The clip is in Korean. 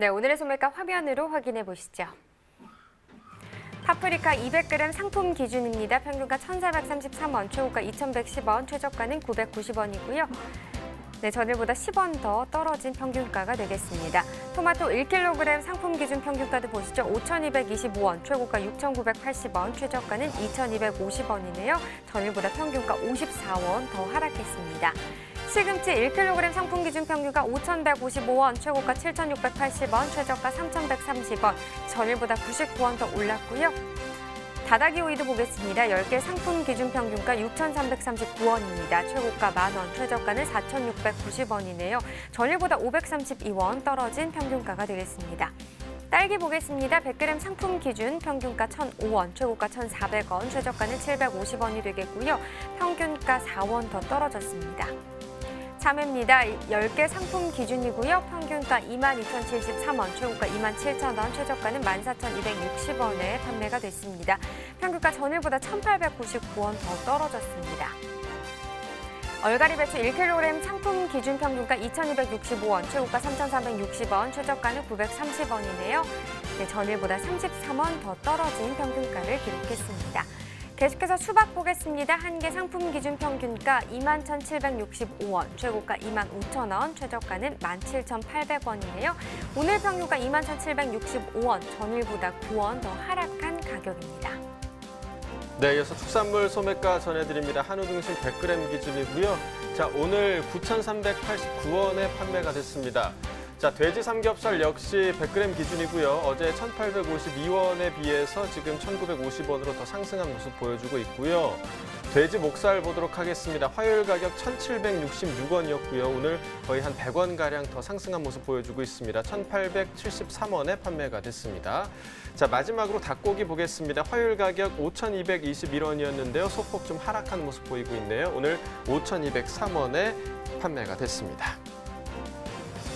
네, 오늘의 소매가 화면으로 확인해 보시죠. 파프리카 200g 상품 기준입니다. 평균가 1,433원, 최고가 2,110원, 최저가는 990원이고요. 네, 전일보다 10원 더 떨어진 평균가가 되겠습니다. 토마토 1kg 상품 기준 평균가도 보시죠. 5,225원, 최고가 6,980원, 최저가는 2,250원이네요. 전일보다 평균가 54원 더 하락했습니다. 시금치 1kg 상품 기준 평균가 5,155원, 최고가 7,680원, 최저가 3,130원, 전일보다 99원 더 올랐고요. 다다기 오이도 보겠습니다. 10개 상품 기준 평균가 6,339원입니다. 최고가 만원, 최저가는 4,690원이네요. 전일보다 532원 떨어진 평균가가 되겠습니다. 딸기 보겠습니다. 100g 상품 기준 평균가 1,005원, 최고가 1,400원, 최저가는 750원이 되겠고요. 평균가 4원 더 떨어졌습니다. 참외입니다. 10개 상품 기준이고요. 평균가 22,073원, 최고가 27,000원, 최저가는 14,260원에 판매가 됐습니다. 평균가 전일보다 1,899원 더 떨어졌습니다. 얼갈이 배추 1kg 상품 기준 평균가 2,265원, 최고가 3,460원, 최저가는 930원이네요. 네, 전일보다 33원 더 떨어진 평균가를 기록했습니다. 계속해서 수박 보겠습니다. 한 개 상품 기준 평균가 21,765원, 최고가 25,000원, 최저가는 17,800원이네요. 오늘 평균가 21,765원, 전일보다 9원 더 하락한 가격입니다. 네, 이어서 축산물 소매가 전해드립니다. 한우 등심 100g 기준이고요. 자, 오늘 9,389원에 판매가 됐습니다. 자, 돼지 삼겹살 역시 100g 기준이고요. 어제 1,852원에 비해서 지금 1,950원으로 더 상승한 모습 보여주고 있고요. 돼지 목살 보도록 하겠습니다. 화요일 가격 1,766원이었고요. 오늘 거의 한 100원 가량 더 상승한 모습 보여주고 있습니다. 1,873원에 판매가 됐습니다. 자, 마지막으로 닭고기 보겠습니다. 화요일 가격 5,221원이었는데요. 소폭 좀 하락한 모습 보이고 있네요. 오늘 5,203원에 판매가 됐습니다.